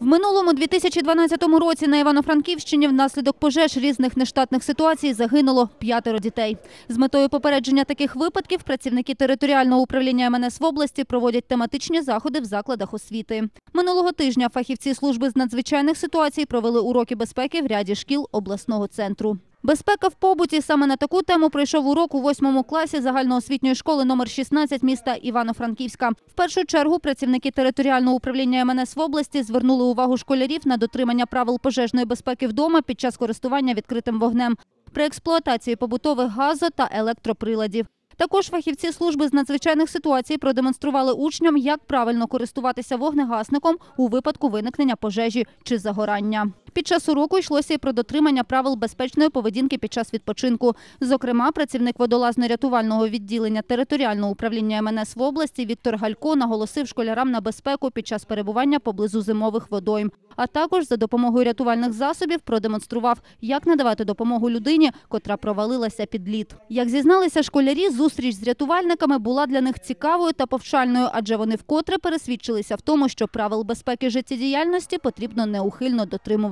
В минулому 2012 році на Івано-Франківщині внаслідок пожеж різних нештатних ситуацій загинуло п'ятеро дітей. З метою попередження таких випадків працівники територіального управління МНС в області проводять тематичні заходи в закладах освіти. Минулого тижня фахівці служби з надзвичайних ситуацій провели уроки безпеки в ряді шкіл обласного центру. Безпека в побуті саме на таку тему пройшов урок у восьмому класі загальноосвітньої школи номер 16 міста Івано-Франківська. В першу чергу працівники територіального управління МНС в області звернули увагу школярів на дотримання правил пожежної безпеки вдома під час користування відкритим вогнем при експлуатації побутових газо та електроприладів. Також фахівці служби з надзвичайних ситуацій продемонстрували учням, як правильно користуватися вогнегасником у випадку виникнення пожежі чи загорання. Під час уроку йшлося і про дотримання правил безпечної поведінки під час відпочинку. Зокрема, працівник водолазно-рятувального відділення територіального управління МНС в області Віктор Галько наголосив школярам на безпеку під час перебування поблизу зимових водойм. А також за допомогою рятувальних засобів продемонстрував, як надавати допомогу людині, котра провалилася під лід. Як зізналися школярі, зустріч з рятувальниками була для них цікавою та повчальною, адже вони вкотре пересвідчилися в тому, що правил безпеки життєдіяльності потрібно неухильно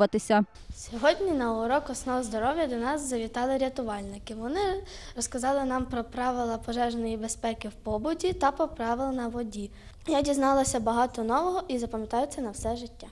дотримуватися. Сьогодні на урок основ здоров'я до нас завітали рятувальники. Вони розказали нам про правила пожежної безпеки в побуті та про правила на воді. Я дізналася багато нового і запам'ятаю це на все життя.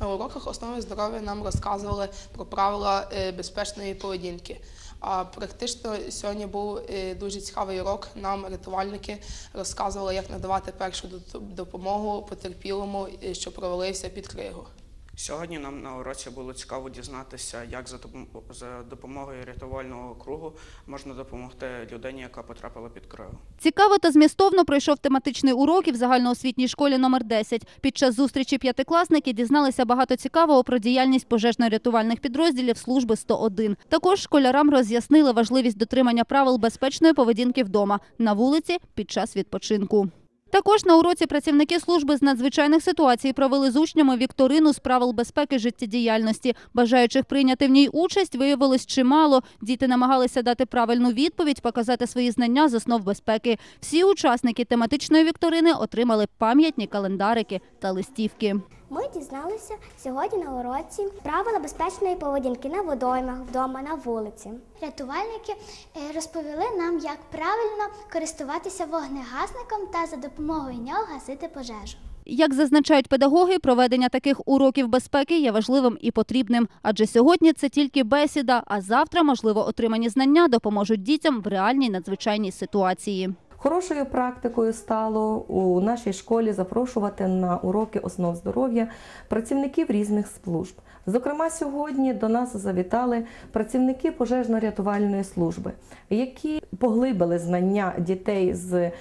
На уроках основи здоров'я нам розказували про правила е, безпечної поведінки. А практично сьогодні був е, дуже цікавий урок. Нам рятувальники розказували, як надавати першу допомогу потерпілому, е, що провалився під кригу. Сьогодні нам на уроці було цікаво дізнатися, як за допом- за допомогою рятувального кругу можна допомогти людині, яка потрапила під кригу. Цікаво та змістовно пройшов тематичний урок і в загальноосвітній школі номер 10. Під час зустрічі п'ятикласники дізналися багато цікавого про діяльність пожежно-рятувальних підрозділів служби 101. Також школярам роз'яснили важливість дотримання правил безпечної поведінки вдома, на вулиці під час відпочинку. Також на уроці працівники служби з надзвичайних ситуацій провели з учнями вікторину з правил безпеки життєдіяльності. Бажаючих прийняти в ній участь виявилось чимало. Діти намагалися дати правильну відповідь, показати свої знання з основ безпеки. Всі учасники тематичної вікторини отримали пам'ятні календарики та листівки. Ми дізналися сьогодні на уроці правила безпечної поведінки на водоймах, вдома, на вулиці. Рятувальники е, розповіли нам, як правильно користуватися вогнегасником та за допомогою нього гасити пожежу. Як зазначають педагоги, проведення таких уроків безпеки є важливим і потрібним, адже сьогодні це тільки бесіда, а завтра, можливо, отримані знання допоможуть дітям в реальній надзвичайній ситуації. Хорошою практикою стало у нашій школі запрошувати на уроки основ здоров'я працівників різних служб. Зокрема, сьогодні до нас завітали працівники пожежно-рятувальної служби, які поглибили знання дітей з е,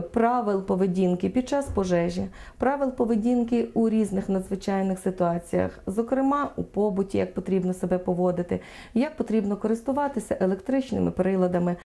правил поведінки під час пожежі, правил поведінки у різних надзвичайних ситуаціях, зокрема у побуті, як потрібно себе поводити, як потрібно користуватися електричними приладами,